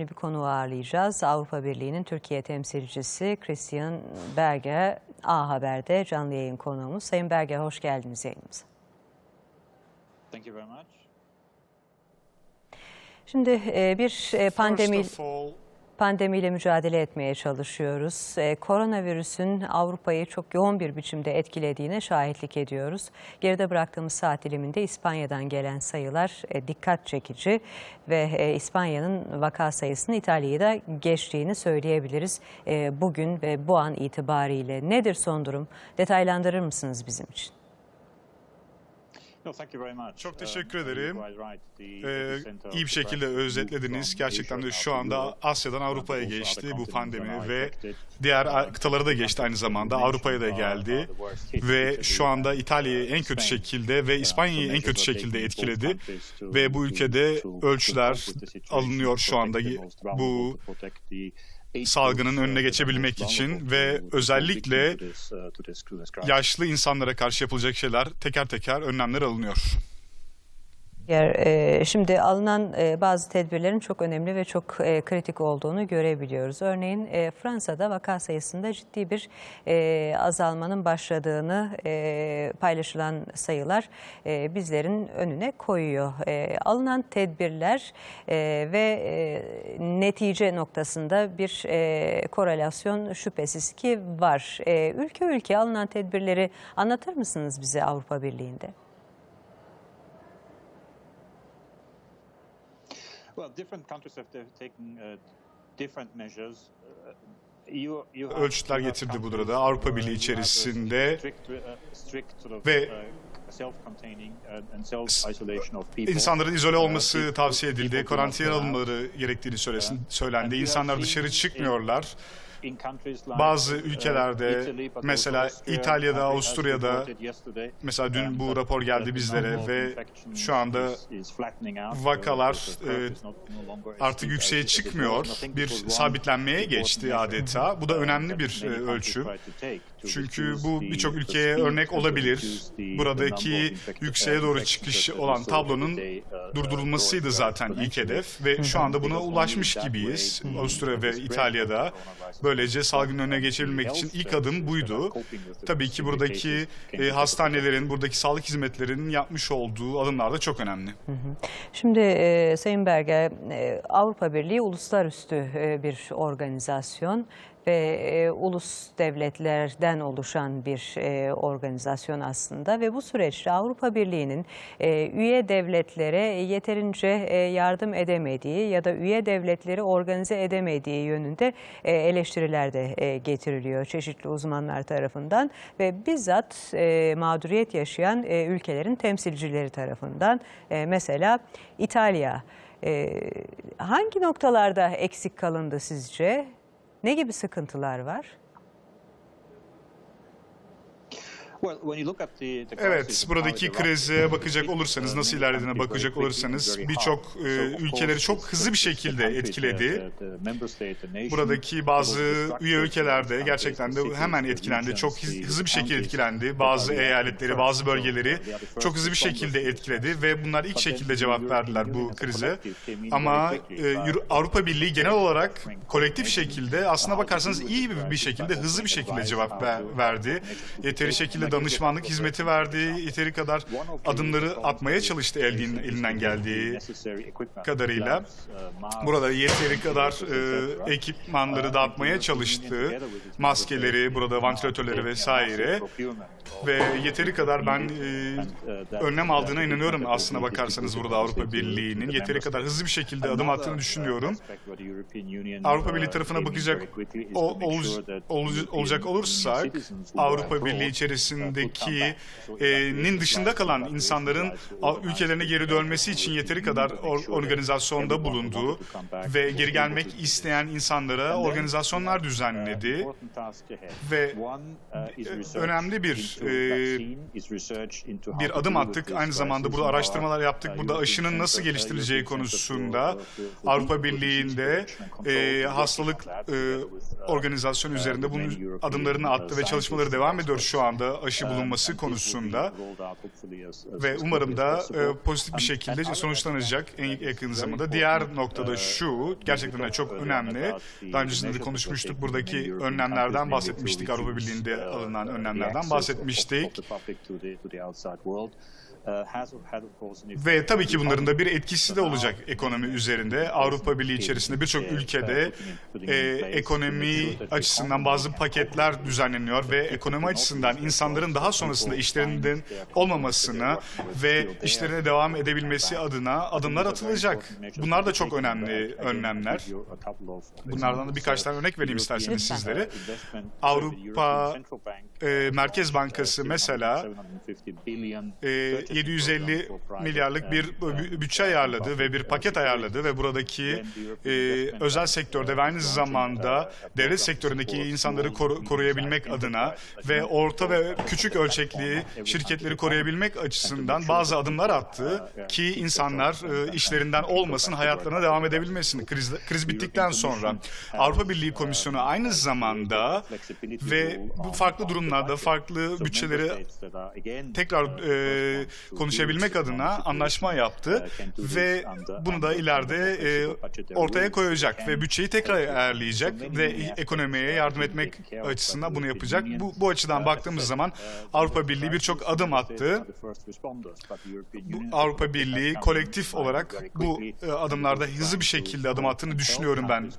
bir konu ağırlayacağız. Avrupa Birliği'nin Türkiye temsilcisi Christian Berger A Haber'de canlı yayın konuğumuz. Sayın Berger hoş geldiniz yayınımıza. Thank you very much. Şimdi e, bir e, pandemi pandemiyle mücadele etmeye çalışıyoruz. E, koronavirüsün Avrupa'yı çok yoğun bir biçimde etkilediğine şahitlik ediyoruz. Geride bıraktığımız saat diliminde İspanya'dan gelen sayılar e, dikkat çekici ve e, İspanya'nın vaka sayısının İtalya'yı da geçtiğini söyleyebiliriz. E, bugün ve bu an itibariyle nedir son durum? Detaylandırır mısınız bizim için? No, thank you very much. Çok Um, teşekkür ederim. Ee, iyi bir şekilde özetlediniz. Gerçekten de şu anda. Asya'dan Uh, Avrupa'ya geçti bu pandemi ve diğer Uh, kıtalara da geçti aynı zamanda. Avrupa'ya da geldi ve şu anda İtalya'yı en kötü şekilde ve İspanya'yı en kötü şekilde etkiledi ve bu ülkede ölçüler alınıyor şu anda bu salgının önüne geçebilmek için ve özellikle yaşlı insanlara karşı yapılacak şeyler teker teker önlemler alınıyor. E, Şimdi alınan e, bazı tedbirlerin çok önemli ve çok e, kritik olduğunu görebiliyoruz. Örneğin Fransa'da vaka sayısında ciddi bir azalmanın başladığını paylaşılan sayılar bizlerin önüne koyuyor. Alınan tedbirler ve netice noktasında bir korelasyon şüphesiz ki var. Ülke ülke alınan tedbirleri anlatır mısınız bize Avrupa Birliği'nde? Ölçütler getirdi bu countries arada. Avrupa Birliği you have a içerisinde uh, ve uh. İnsanların izole Uh, olması tavsiye edildi. out. alınmaları gerektiğini söylendi. İnsanlar dışarı çıkmıyorlar. Bazı uh, ülkelerde, mesela İtalya'da, Avusturya'da, Mesela dün bu rapor geldi bizlere ve şu anda vakalar, e, artık yükseğe çıkmıyor. Bir sabitlenmeye geçti adeta. Bu da uh, önemli bir e, ölçü. Çünkü bu birçok ülkeye örnek olabilir. Buradaki infected- yükseğe doğru çıkış olan tablonun uh, durdurulmasıydı zaten ilk hedef ve şu anda buna ulaşmış gibiyiz. Avusturya ve İtalya'da. Böylece salgının önüne geçebilmek için ilk adım buydu. Tabii ki buradaki e, hastanelerin, buradaki sağlık hizmetlerinin yapmış olduğu adımlar da çok önemli. Şimdi e, Sayın Berger, e, Avrupa Birliği uluslararası e, bir organizasyon ve e, ulus devletlerden oluşan bir e, organizasyon aslında ve bu süreçte Avrupa Birliği'nin e, üye devletlere yeterince e, yardım edemediği ya da üye devletleri organize edemediği yönünde e, eleştiriler de e, getiriliyor çeşitli uzmanlar tarafından ve bizzat e, mağduriyet yaşayan e, ülkelerin temsilcileri tarafından E, mesela İtalya e, hangi noktalarda eksik kalındı sizce? Ne gibi sıkıntılar var? Evet, buradaki krize bakacak olursanız, uh, nasıl ilerlediğine bakacak olursanız birçok e, ülkeleri çok it's hızlı bir şekilde etkiledi. Buradaki bazı üye ülkelerde gerçekten de hemen etkilendi. Çok hızlı bir şekilde etkilendi. Bazı eyaletleri, bazı bölgeleri çok hızlı bir şekilde etkiledi ve bunlar ilk şekilde cevap verdiler bu krize. Ama e, Avrupa Birliği genel olarak kolektif şekilde aslına bakarsanız iyi bir- bir şekilde hızlı bir şekilde cevap ver- verdi. Yeteri şekilde danışmanlık hizmeti verdi. Yeteri kadar adımları atmaya çalıştı elin, elinden geldiği kadarıyla. Burada yeteri kadar e, ekipmanları dağıtmaya çalıştı. Maskeleri, burada vantilatörleri vesaire. Ve yeteri kadar ben e, önlem aldığına inanıyorum aslına bakarsanız burada Avrupa Birliği'nin yeteri kadar hızlı bir şekilde adım attığını düşünüyorum. Avrupa Birliği tarafına bakacak o- oluc- oluc- olacak olursak Avrupa Birliği içerisindeki e, nin dışında kalan insanların ülkelerine geri dönmesi için yeteri kadar or- organizasyonda bulundu ve geri gelmek isteyen insanlara organizasyonlar düzenledi ve önemli bir e, bir adım attık. Aynı zamanda burada araştırmalar yaptık. Burada aşının nasıl geliştirileceği konusunda Avrupa Birliği'nde e, hastalık e, organizasyonu üzerinde bunun adımlarını attı ve çalışmaları devam ediyor şu anda aşı Um, bulunması konusunda ve umarım da e, pozitif bir şekilde sonuçlanacak en yakın zamanda. Diğer noktada uh, şu, gerçekten de çok önemli. Daha öncesinde de konuşmuştuk. Buradaki önlemlerden bahsetmiştik. Avrupa Birliği'nde alınan önlemlerden bahsetmiştik. Ve tabii ki bunların da bir etkisi de olacak ekonomi üzerinde. Avrupa Birliği içerisinde birçok ülkede e, ekonomi açısından bazı paketler düzenleniyor ve ekonomi açısından insanların daha sonrasında işlerinden olmamasına ve işlerine devam edebilmesi adına adımlar atılacak. Bunlar da çok önemli önlemler. Bunlardan da birkaç tane örnek vereyim isterseniz sizlere. Avrupa e, Merkez Bankası mesela e, 750 milyarlık bir bü- bütçe ayarladı ve bir paket ayarladı ve buradaki e, özel sektörde ve aynı zamanda devlet sektöründeki insanları koru- koruyabilmek adına ve orta ve küçük ölçekli şirketleri koruyabilmek açısından bazı adımlar attı ki insanlar e, işlerinden olmasın, hayatlarına devam edebilmesin. Kriz, kriz bittikten sonra. Avrupa Birliği Komisyonu aynı zamanda ve bu farklı durumlarda farklı bütçeleri tekrar e, konuşabilmek adına anlaşma yaptı ve bunu da ileride e, ortaya koyacak ve bütçeyi tekrar ayarlayacak ve ekonomiye yardım etmek açısından bunu yapacak. Bu, bu açıdan baktığımız zaman Avrupa Birliği birçok adım attı. Bu Avrupa Birliği kolektif olarak bu e, adımlarda hızlı bir şekilde adım attığını düşünüyorum ben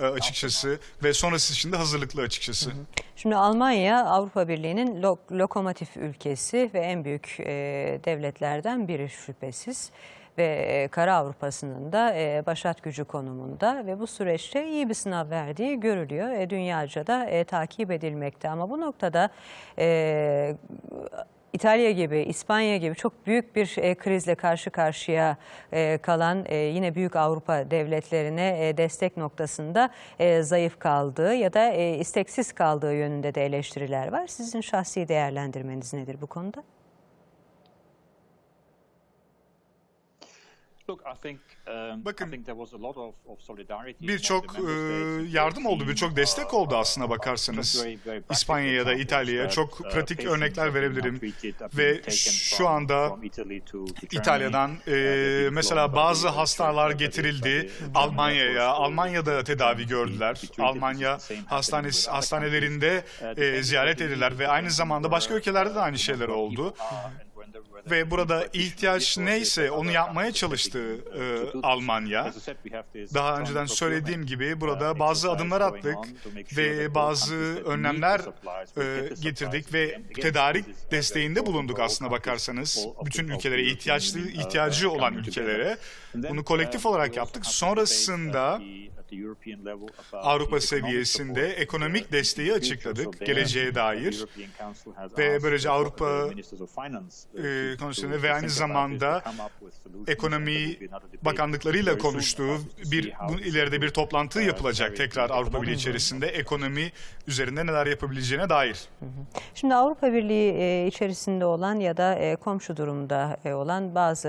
e, açıkçası ve sonrası için de hazırlıklı açıkçası. Şimdi Almanya Avrupa Birliği'nin lo- lokomotif ülkesi ve en büyük e, devletlerden biri şüphesiz ve e, Kara Avrupa'sının da e, başat gücü konumunda ve bu süreçte iyi bir sınav verdiği görülüyor. E, dünyaca da takip edilmekte ama bu noktada İtalya gibi, İspanya gibi çok büyük bir krizle karşı karşıya kalan yine büyük Avrupa devletlerine destek noktasında zayıf kaldığı ya da isteksiz kaldığı yönünde de eleştiriler var. Sizin şahsi değerlendirmeniz nedir bu konuda? Bakın, birçok e, yardım oldu, birçok destek oldu aslına bakarsanız. İspanya ya da İtalya'ya çok pratik örnekler verebilirim. Ve şu anda İtalya'dan e, mesela bazı hastalar getirildi Almanya'ya. Almanya'da tedavi gördüler. Almanya hastanesi hastanelerinde e, ziyaret edildiler ve aynı zamanda başka ülkelerde de aynı şeyler oldu. Ve burada ihtiyaç neyse onu yapmaya çalıştı e, Almanya. Daha önceden söylediğim gibi burada bazı adımlar attık ve bazı önlemler e, getirdik ve tedarik desteğinde bulunduk aslına bakarsanız. Bütün ülkelere ihtiyaçlı ihtiyacı olan ülkelere bunu kolektif olarak yaptık. Sonrasında Avrupa seviyesinde ekonomik desteği açıkladık geleceğe dair. Ve böylece Avrupa e, konusunda ve aynı zamanda ekonomi bakanlıklarıyla konuştuğu bir bu ileride bir toplantı yapılacak tekrar Avrupa Birliği içerisinde ekonomi üzerinde neler yapabileceğine dair. Şimdi Avrupa Birliği e, içerisinde olan ya da e, komşu durumda e, olan bazı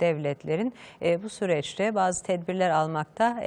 devletlerin bu süreçte bazı tedbirler almakta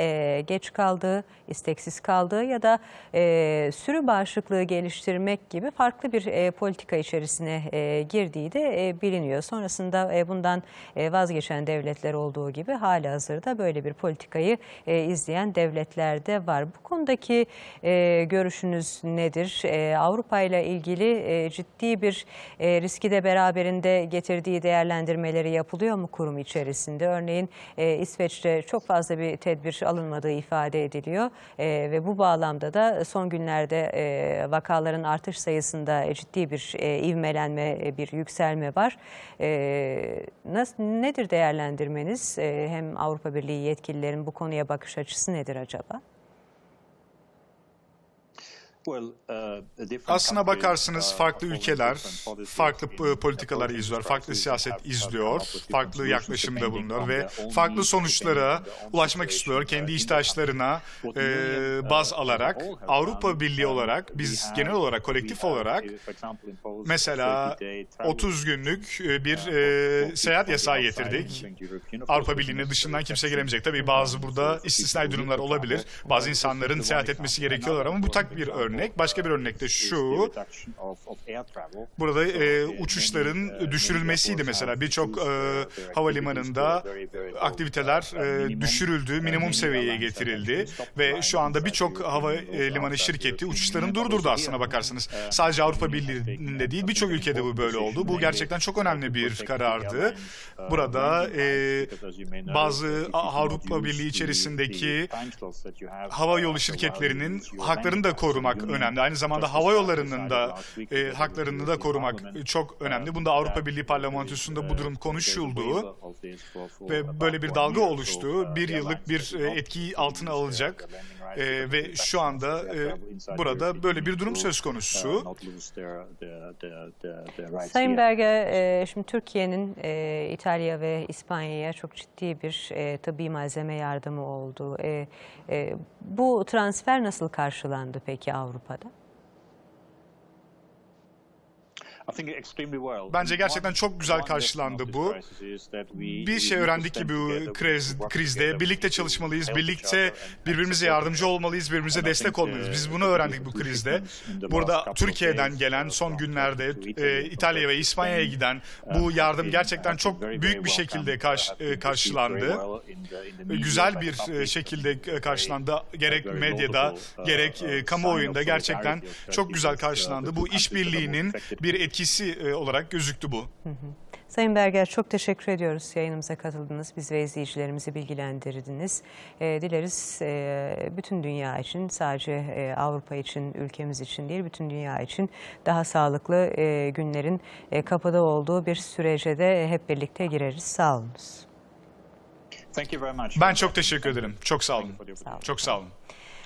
geç kaldığı, isteksiz kaldığı ya da e, sürü bağışıklığı geliştirmek gibi farklı bir e, politika içerisine e, girdiği de e, biliniyor. Sonrasında e, bundan e, vazgeçen devletler olduğu gibi hali hazırda böyle bir politikayı e, izleyen devletler de var. Bu konudaki e, görüşünüz nedir? E, Avrupa ile ilgili e, ciddi bir e, riski de beraberinde getirdiği değerlendirmeleri yapılıyor mu kurum içerisinde? Örneğin e, İsveç'te çok fazla bir tedbir alınmadığı ifade ediliyor E, ve bu bağlamda da son günlerde e, vakaların artış sayısında ciddi bir e, ivmelenme, e, bir yükselme var. E, nasıl, nedir değerlendirmeniz? E, hem Avrupa Birliği yetkililerin bu konuya bakış açısı nedir acaba? Aslına bakarsınız farklı ülkeler farklı politikalar izliyor, farklı siyaset izliyor, farklı yaklaşımda bulunuyor ve farklı sonuçlara ulaşmak istiyor kendi ihtiyaçlarına e, baz alarak. Avrupa Birliği olarak biz genel olarak kolektif olarak mesela 30 günlük bir e, seyahat yasağı getirdik. Avrupa Birliği'nin dışından kimse gelemeyecek. Tabii bazı burada istisnai durumlar olabilir. Bazı insanların seyahat etmesi gerekiyorlar ama bu tak bir örnek. Örnek. Başka bir örnek de şu. Burada e, uçuşların düşürülmesiydi mesela. Birçok e, havalimanında aktiviteler e, düşürüldü, minimum seviyeye getirildi ve şu anda birçok havalimanı şirketi uçuşlarını durdurdu aslına bakarsanız. Sadece Avrupa Birliği'nde değil birçok ülkede bu böyle oldu. Bu gerçekten çok önemli bir karardı. Burada e, bazı Avrupa Birliği içerisindeki hava yolu şirketlerinin haklarını da korumak önemli. Aynı zamanda hava yollarının da e, haklarını da korumak çok önemli. Bunda Avrupa Birliği Parlamentosu'nda bu durum konuşuldu ve böyle bir dalga oluştu. Bir yıllık bir e, etki altına alacak E, ve şu anda e, burada böyle bir durum söz konusu. Sayın Berger, e, şimdi Türkiye'nin e, İtalya ve İspanya'ya çok ciddi bir e, tıbbi malzeme yardımı oldu. E, e, bu transfer nasıl karşılandı peki Avrupa'da? Bence gerçekten çok güzel karşılandı bu. Bir şey öğrendik ki bu kriz, krizde birlikte çalışmalıyız, birlikte birbirimize yardımcı olmalıyız, birbirimize destek olmalıyız. Biz bunu öğrendik bu krizde. Burada Türkiye'den gelen son günlerde e, İtalya ve İspanya'ya giden bu yardım gerçekten çok büyük bir şekilde karş, e, karşılandı. Güzel bir e, şekilde e, karşılandı. Gerek medyada, gerek e, kamuoyunda gerçekten çok güzel karşılandı. Bu işbirliğinin bir etkisi e, olarak gözüktü bu. Sayın Berger çok teşekkür ediyoruz yayınımıza katıldınız. Biz ve izleyicilerimizi bilgilendirdiniz. E, dileriz e, bütün dünya için sadece e, Avrupa için, ülkemiz için değil bütün dünya için daha sağlıklı e, günlerin e, kapıda olduğu bir sürece de hep birlikte gireriz. Sağ olunuz. Ben çok teşekkür ederim. Çok sağ olun. Sağ olun. Çok sağ olun.